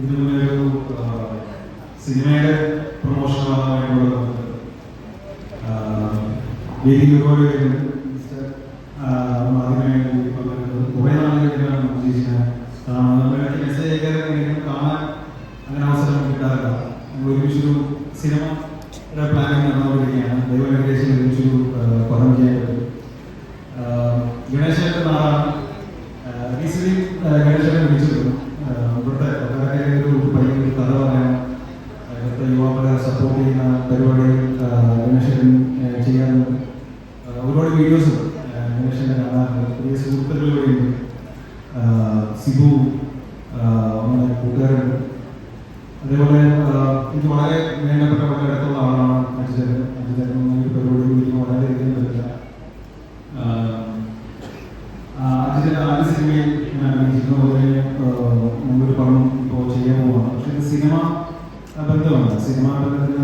ഇതിനു ഒരു സിനിമയുടെ പ്രൊമോഷൻ ഭാഗമായിട്ടുള്ള വേദിയിൽ ഒരുപാട് പേര് മിസ്റ്റർ, ആ, അതിനുവേണ്ടി പങ്കെടുക്കുന്നത്. കുറേ കാണുന്നത്. നമ്മൾ മെസ്സേജ് അയക്കാറുണ്ടെങ്കിലും കാണാൻ അങ്ങനെ അവസരം കിട്ടാറില്ല. നമ്മൾ ഒരുമിച്ചൊരു സിനിമ പ്ലാനിങ് നടന്നുകൊണ്ടിരിക്കുകയാണ്. ദൈവം അനുഗ്രഹിച്ച് ഒരുമിച്ചൊരു പടം ചെയ്യാൻ പറ്റും ഗണേശന്റെ നാളാണ് റീസെന്റ് ഗണേശനെ വിളിച്ചിരുന്നു. യുവാക്കളെ സപ്പോർട്ട് ചെയ്യുന്ന പരിപാടികൾ ഗണേശൻ ചെയ്യാറുണ്ട് ഒരുപാട് വീഡിയോസ് ഗണേശന്റെ കാണാറുണ്ട് പുതിയ സുഹൃത്തുക്കൾ കൂടെയുണ്ട് സിബു അങ്ങനെ കൂട്ടുകാരുണ്ട് അതേപോലെ എനിക്ക് വളരെ വേണ്ടപ്പെട്ട വളരെ അടുത്തുള്ള ആളാണ് അജിതൻ അജിതൻ ഈ പരിപാടി വിളിക്കുമ്പോൾ വളരെയധികം പറ്റില്ല അച്ഛൻ ആദ്യ സിനിമയിൽ ഞാൻ നമ്മളൊരു പടം ഇപ്പോൾ ചെയ്യാൻ പോവാണ് പക്ഷേ സിനിമ ബന്ധമാണ് സിനിമ ബന്ധത്തിന്